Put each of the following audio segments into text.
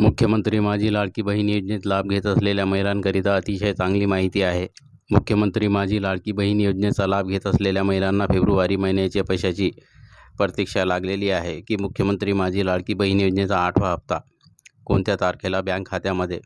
मुख्यमंत्री माझी लाडकी बहीण योजनेत लाभ घेत असलेल्या महिलांकरिता अतिशय चांगली माहिती आहे. मुख्यमंत्री माझी लाडकी बहीण योजनेचा लाभ घेत असलेल्या महिलांना फेब्रुवारी महिन्याच्या पैशाची प्रतीक्षा लागलेली आहे की मुख्यमंत्री माझी लाडकी बहीण योजनेचा आठवा हप्ता कोणत्या तारखेला बँक खात्यामध्ये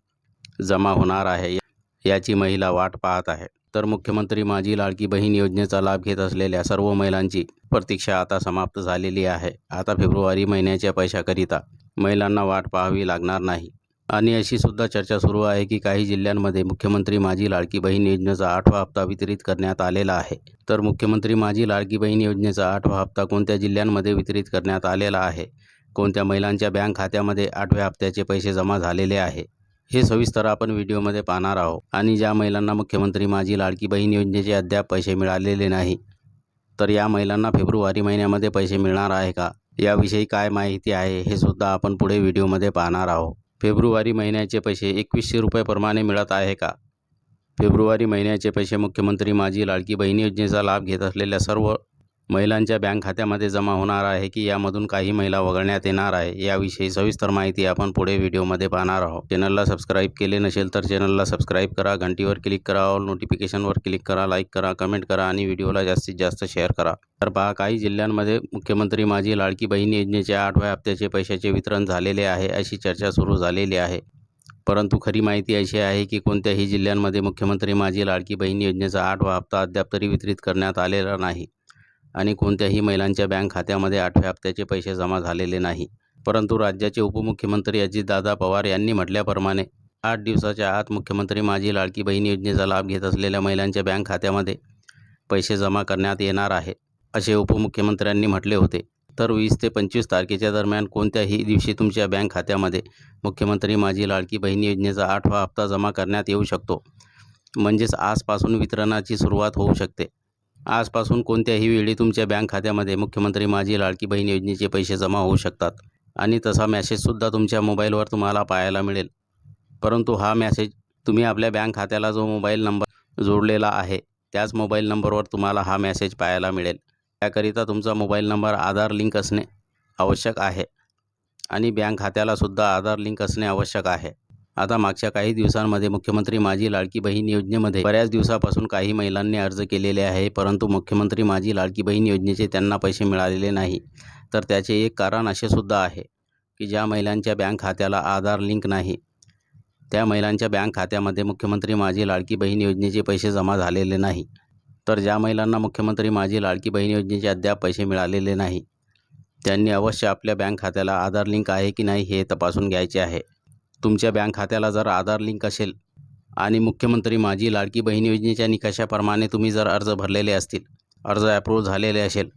जमा होणार आहे याची महिला वाट पाहत आहे. तर मुख्यमंत्री माझी लाडकी बहीण योजनेचा लाभ घेत असलेल्या सर्व महिलांची प्रतीक्षा आता समाप्त झालेली आहे. आता फेब्रुवारी महिन्याच्या पैशाकरिता महिलांना वाट पाहावी लागणार नाही. आणि अशी सुद्धा चर्चा सुरू आहे की काही जिल्ह्यांमध्ये मुख्यमंत्री माझी लाडकी बहीण योजनेचा आठवा हप्ता वितरित करण्यात आलेला आहे. तर मुख्यमंत्री माझी लाडकी बहीण योजनेचा आठवा हप्ता कोणत्या जिल्ह्यांमध्ये वितरित करण्यात आलेला आहे? कोणत्या महिलांच्या बँक खात्यामध्ये आठव्या हप्त्याचे पैसे जमा झालेले आहे? हे सविस्तर आपण व्हिडिओमध्ये पाहणार आहोत. आणि ज्या महिलांना मुख्यमंत्री माझी लाडकी बहीण योजनेचे अद्याप पैसे मिळालेले नाही तर या महिलांना फेब्रुवारी महिन्यामध्ये पैसे मिळणार आहे का? याविषयी काय माहिती आहे हे सुद्धा आपण पुढे व्हिडिओमध्ये पाहणार आहोत. फेब्रुवारी महिन्याचे पैसे एकवीसशे रुपयाप्रमाणे मिळत आहे का? फेब्रुवारी महिन्याचे पैसे मुख्यमंत्री माझी लाडकी बहीण योजनेचा लाभ घेत असलेल्या सर्व महिलांच्या बँक खात्यामध्ये जमा होणार आहे की यामधून काही महिला वगळण्यात येणार आहे याविषयी सविस्तर माहिती आपण पुढे व्हिडिओमध्ये पाहणार आहोत. चॅनलला सबस्क्राईब केले नसेल तर चॅनलला सबस्क्राईब करा घंटीवर क्लिक करा ऑल नोटिफिकेशनवर क्लिक करा लाईक करा कमेंट करा आणि व्हिडिओला जास्तीत जास्त शेअर करा. तर पहा काही जिल्ह्यांमध्ये मुख्यमंत्री माझी लाडकी बहीण योजनेच्या आठव्या हप्त्याचे पैशाचे वितरण झालेले आहे अशी चर्चा सुरू झालेली आहे. परंतु खरी माहिती अशी आहे की कोणत्याही जिल्ह्यांमध्ये मुख्यमंत्री माझी लाडकी बहीण योजनेचा आठवा हप्ता अद्याप तरी वितरित करण्यात आलेला नाही. आणि कोणत्याही महिलांच्या बँक खात्यामध्ये आठव्या हप्त्याचे पैसे जमा झालेले नाही. परंतु राज्याचे उपमुख्यमंत्री अजितदादा पवार यांनी म्हटल्याप्रमाणे आठ दिवसाच्या आत मुख्यमंत्री माझी लाडकी बहीण योजनेचा लाभ घेत असलेल्या महिलांच्या बँक खात्यामध्ये पैसे जमा करण्यात येणार आहे असे उपमुख्यमंत्र्यांनी म्हटले होते. तर वीस ते पंचवीस तारखेच्या दरम्यान कोणत्याही दिवशी तुमच्या बँक खात्यामध्ये मुख्यमंत्री माझी लाडकी बहीण योजनेचा आठवा हप्ता जमा करण्यात येऊ शकतो. म्हणजेच आजपासून वितरणाची सुरुवात होऊ शकते. आजपासून कोणत्याही वेळी तुमच्या बँक खात्यामध्ये मुख्यमंत्री माझी लाडकी बहीण योजनेचे पैसे जमा होऊ शकतात. आणि तसा मॅसेजसुद्धा तुमच्या मोबाईलवर तुम्हाला पाहायला मिळेल. परंतु हा मॅसेज तुम्ही आपल्या बँक खात्याला जो मोबाईल नंबर जोडलेला आहे त्याच मोबाईल नंबरवर तुम्हाला हा मॅसेज पाहायला मिळेल. त्याकरिता तुमचा मोबाईल नंबर आधार लिंक असणे आवश्यक आहे. आणि बँक खात्यालासुद्धा आधार लिंक असणे आवश्यक आहे. आता मागच्या काही दिवसांमध्ये मुख्यमंत्री माझी लाडकी बहीण योजनेमध्ये बऱ्याच दिवसापासून काही महिलांनी अर्ज केलेले आहे परंतु मुख्यमंत्री माझी लाडकी बहीण योजनेचे त्यांना पैसे मिळालेले नाही. तर त्याचे एक कारण असे सुद्धा आहे की ज्या महिलांच्या बँक खात्याला आधार लिंक नाही त्या महिलांच्या बँक खात्यामध्ये मुख्यमंत्री माझी लाडकी बहीण योजनेचे पैसे जमा झालेले नाही. तर ज्या महिलांना मुख्यमंत्री माझी लाडकी बहीण योजनेचे अद्याप पैसे मिळालेले नाही त्यांनी अवश्य आपल्या बँक खात्याला आधार लिंक आहे की नाही हे तपासून घ्यायचे आहे. तुमच्या बँक खात्याला जर आधार लिंक असेल आणि मुख्यमंत्री माझी लाडकी बहीण योजनेच्या निकषाप्रमाणे तुम्ही जर अर्ज भरलेले असतील अर्ज ॲप्रूव्ह झालेले असेल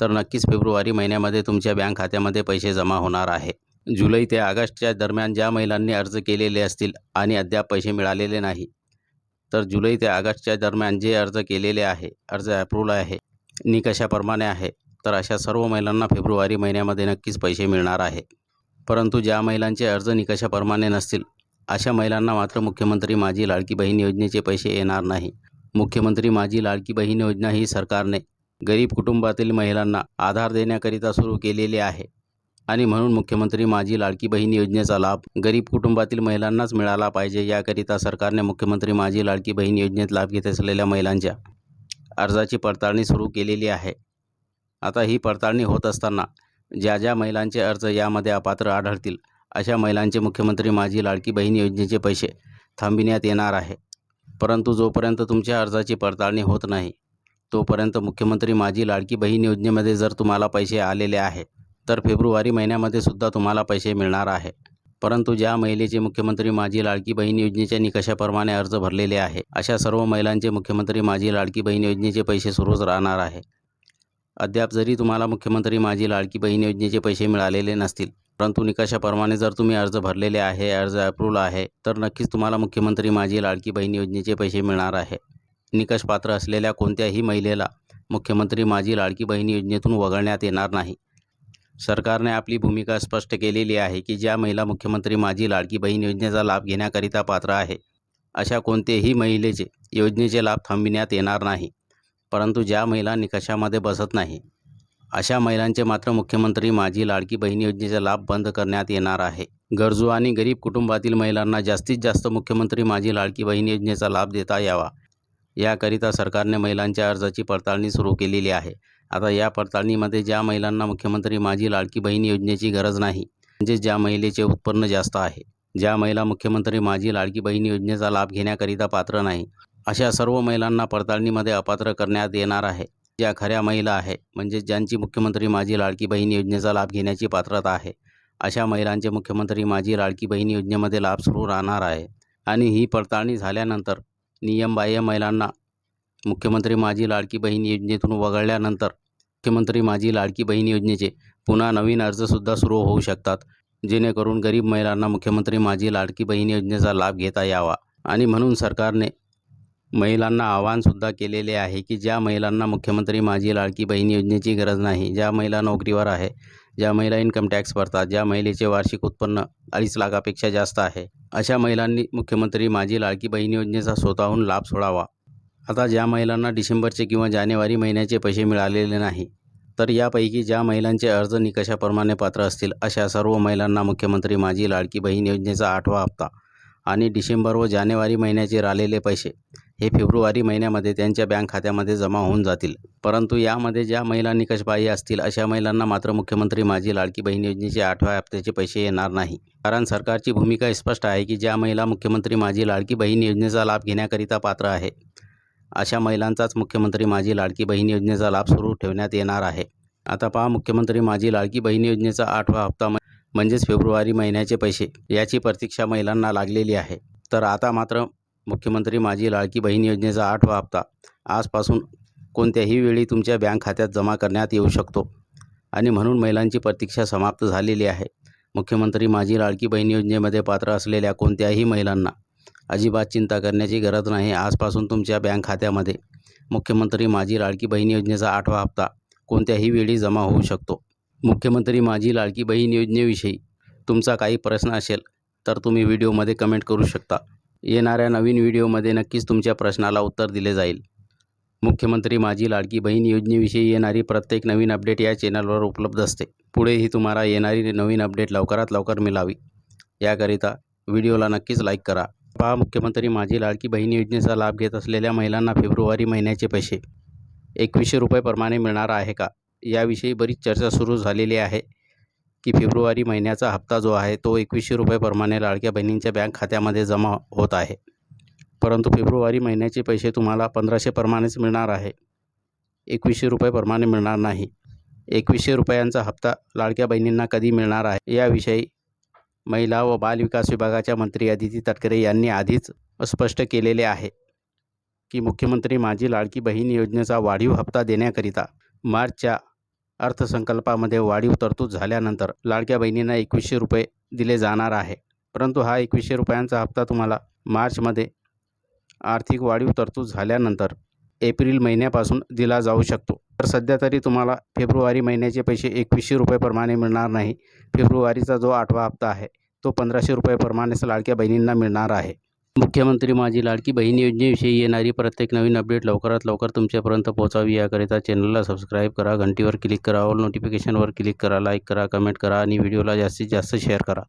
तर नक्कीच फेब्रुवारी महिन्यामध्ये तुमच्या बँक खात्यामध्ये पैसे जमा होणार आहे. जुलै ते ऑगस्टच्या दरम्यान ज्या महिलांनी अर्ज केलेले असतील आणि अद्याप पैसे मिळालेले नाही तर जुलै ते ऑगस्टच्या दरम्यान जे अर्ज केलेले आहे अर्ज ॲप्रूव्हल आहे निकषाप्रमाणे आहे तर अशा सर्व महिलांना फेब्रुवारी महिन्यामध्ये नक्कीच पैसे मिळणार आहे. परंतु ज्या महिलांचे अर्ज निकषाप्रमाणे नसतील अशा महिलांना मात्र मुख्यमंत्री माझी लाडकी बहीण योजनेचे पैसे येणार नाही. मुख्यमंत्री माझी लाडकी बहीण योजना ही सरकारने गरीब कुटुंबातील महिलांना आधार देण्याकरिता सुरू केलेली आहे आणि म्हणून मुख्यमंत्री माझी लाडकी बहीण योजनेचा लाभ गरीब कुटुंबातील महिलांनाच मिळाला पाहिजे याकरिता सरकारने मुख्यमंत्री माझी लाडकी बहीण योजनेत लाभ घेत असलेल्या महिलांच्या अर्जाची पडताळणी सुरू केलेली आहे. आता ही पडताळणी होत असताना ज्या ज्या महिलांचे अर्ज यामध्ये अपात्र आढळतील अशा महिलांचे मुख्यमंत्री माझी लाडकी बहीण योजनेचे पैसे थांबविण्यात येणार आहे. परंतु जोपर्यंत तुमच्या अर्जाची पडताळणी होत नाही तोपर्यंत मुख्यमंत्री माझी लाडकी बहीण योजनेमध्ये जर तुम्हाला पैसे आलेले आहे तर फेब्रुवारी महिन्यामध्ये सुद्धा तुम्हाला पैसे मिळणार आहे. परंतु ज्या महिलेचे मुख्यमंत्री माझी लाडकी बहीण योजनेच्या निकषाप्रमाणे अर्ज भरलेले आहे अशा सर्व महिलांचे मुख्यमंत्री माझी लाडकी बहीण योजनेचे पैसे सुरूच राहणार आहे. अद्याप जरी तुम्हाला मुख्यमंत्री माझी लाडकी बहीण योजनेचे पैसे मिळालेले नसतील परंतु निकषाप्रमाणे जर तुम्ही अर्ज भरलेले आहे अर्ज अप्रूव्ह आहे तर नक्कीच तुम्हाला मुख्यमंत्री माझी लाडकी बहीण योजनेचे पैसे मिळणार आहे. निकष पात्र असलेल्या कोणत्याही महिलेला मुख्यमंत्री माझी लाडकी बहीण योजनेतून वगळण्यात येणार नाही. सरकारने आपली भूमिका स्पष्ट केलेली आहे की ज्या महिला मुख्यमंत्री माझी लाडकी बहीण योजनेचा लाभ घेण्याकरिता पात्र आहे अशा कोणतेही महिलेचे योजनेचे लाभ थांबविण्यात येणार नाही. परंतु ज्या महिला निकषामध्ये बसत नाही अशा महिलांचे मात्र मुख्यमंत्री माझी लाडकी बहीण योजनेचा लाभ बंद करण्यात येणार आहे. गरजू आणि गरीब कुटुंबातील महिलांना जास्तीत जास्त मुख्यमंत्री माझी लाडकी बहीण योजनेचा लाभ देता यावा. याकरिता सरकारने महिलांच्या अर्जाची पडताळणी सुरू केलेली आहे. आता या पडताळणीमध्ये ज्या महिलांना मुख्यमंत्री माझी लाडकी बहीण योजनेची गरज नाही म्हणजे ज्या महिलेचे उत्पन्न जास्त आहे ज्या महिला मुख्यमंत्री माझी लाडकी बहीण योजनेचा लाभ घेण्याकरिता पात्र नाही अशा सर्व महिलांना पडताळणीमध्ये अपात्र करण्यात येणार आहे. ज्या खऱ्या महिला आहे म्हणजे ज्यांची मुख्यमंत्री माझी लाडकी बहीण योजनेचा लाभ घेण्याची पात्रता आहे अशा महिलांचे मुख्यमंत्री माझी लाडकी बहीण योजनेमध्ये लाभ सुरू राहणार आहे. आणि ही पडताळणी झाल्यानंतर नियमबाह्य महिलांना मुख्यमंत्री माझी लाडकी बहीण योजनेतून वगळल्यानंतर मुख्यमंत्री माझी लाडकी बहीण योजनेचे पुन्हा नवीन अर्जसुद्धा सुरू होऊ शकतात जेणेकरून गरीब महिलांना मुख्यमंत्री माझी लाडकी बहीण योजनेचा लाभ घेता यावा. आणि म्हणून सरकारने महिलांना आवाहनसुद्धा केलेले आहे की ज्या महिलांना मुख्यमंत्री माझी लाडकी बहीण योजनेची गरज नाही ज्या महिला नोकरीवर आहे ज्या महिला इन्कम टॅक्स भरतात ज्या महिलेचे वार्षिक उत्पन्न अडीच लाखापेक्षा जास्त आहे अशा महिलांनी मुख्यमंत्री माझी लाडकी बहीण योजनेचा स्वतःहून लाभ सोडावा. आता ज्या महिलांना डिसेंबरचे किंवा जानेवारी महिन्याचे पैसे मिळालेले नाही तर यापैकी ज्या महिलांचे अर्ज निकषाप्रमाणे पात्र असतील अशा सर्व महिलांना मुख्यमंत्री माझी लाडकी बहीण योजनेचा आठवा हप्ता आणि डिसेंबर व जानेवारी महिन्याचे राहिलेले पैसे हे फेब्रुवारी महिन्यामध्ये त्यांच्या बँक खात्यामध्ये जमा होऊन जातील. परंतु यामध्ये ज्या महिला निकषबाह्य असतील अशा महिलांना मात्र मुख्यमंत्री माझी लाडकी बहीण योजनेचे आठव्या हप्त्याचे पैसे येणार नाही. कारण सरकारची भूमिका स्पष्ट आहे की ज्या महिला मुख्यमंत्री माझी लाडकी बहीण योजनेचा लाभ घेण्याकरिता पात्र आहे अशा महिलांचाच मुख्यमंत्री माझी लाडकी बहीण योजनेचा लाभ सुरू ठेवण्यात येणार आहे. आता पहा मुख्यमंत्री माझी लाडकी बहीण योजनेचा आठवा हप्ता म्हणजेच फेब्रुवारी महिन्याचे पैसे याची प्रतीक्षा महिलांना लागलेली आहे. तर आता मात्र मुख्यमंत्री माझी लाडकी बहीण योजनेचा आठवा हप्ता. आजपासून कोणत्याही वेळी तुमच्या बँक खात्यात जमा करण्यात येऊ शकतो. आणि म्हणून महिलांची प्रतीक्षा समाप्त झालेली आहे. मुख्यमंत्री माझी लाडकी बहीण योजनेमध्ये पात्र असलेल्या कोणत्याही महिलांना अजिबात चिंता करण्याची गरज नाही. आजपासून तुमच्या बँक खात्यामध्ये मुख्यमंत्री माझी लाडकी बहीण योजनेचा आठवा हप्ता कोणत्याही वेळी जमा होऊ शकतो. मुख्यमंत्री माझी लाडकी बहीण योजनेविषयी तुमचा काही प्रश्न असेल तर तुम्ही व्हिडिओमध्ये कमेंट करू शकता. येणाऱ्या नवीन व्हिडिओमध्ये नक्कीच तुमच्या प्रश्नाला उत्तर दिले जाईल. मुख्यमंत्री माझी लाडकी बहीण योजनेविषयी येणारी प्रत्येक नवीन अपडेट या चॅनलवर उपलब्ध असते. पुढेही तुम्हाला येणारी नवीन अपडेट लवकरात लवकर मिळावी. याकरिता व्हिडिओला नक्कीच लाईक करा. पहा मुख्यमंत्री माझी लाडकी बहीण योजनेचा लाभ घेत असलेल्या महिलांना फेब्रुवारी महिन्याचे पैसे. एकवीसशे रुपयेप्रमाणे मिळणार आहे का? याविषयी बरीच चर्चा सुरू झालेली आहे. की फेब्रुवारी महिन्याचा हप्ता जो आहे तो एकवीसशे रुपयेप्रमाणे लाडक्या बहिणींच्या बँक खात्यामध्ये जमा होत आहे. परंतु फेब्रुवारी महिन्याचे पैसे तुम्हाला पंधराशेप्रमाणेच मिळणार आहे. एकवीसशे रुपयेप्रमाणे मिळणार नाही. एकवीसशे रुपयांचा हप्ता लाडक्या बहिणींना कधी मिळणार आहे? याविषयी महिला व बालविकास विभागाच्या मंत्री अदिती तटकरे यांनी आधीच स्पष्ट केलेले आहे की मुख्यमंत्री माझी लाडकी बहीण योजनेचा वाढीव हप्ता देण्याकरिता मार्चच्या अर्थसंकल्पामध्ये वाढीव तरतूद झाल्यानंतर लाडक्या बहिणींना एकवीसशे रुपये दिले जाणार आहे. परंतु हा एकवीसशे रुपयांचा हप्ता तुम्हाला मार्चमध्ये आर्थिक वाढीव तरतूद झाल्यानंतर एप्रिल महिन्यापासून दिला जाऊ शकतो. तर सध्या तरी तुम्हाला फेब्रुवारी महिन्याचे पैसे एकवीसशे रुपयेप्रमाणे मिळणार नाही. फेब्रुवारीचा जो आठवा हप्ता आहे तो पंधराशे रुपयेप्रमाणेच लाडक्या बहिणींना मिळणार आहे. मुख्यमंत्री माझी लाडकी बहीण योजनेविषयी येणारी प्रत्येक नवीन अपडेट लवकरात लवकर तुमच्यापर्यंत पोहोचावी. याकरिता चॅनलला सबस्क्राईब करा घंटीवर क्लिक करा ऑल नोटिफिकेशनवर क्लिक करा लाईक करा कमेंट करा आणि व्हिडिओला जास्तीत जास्त शेअर करा.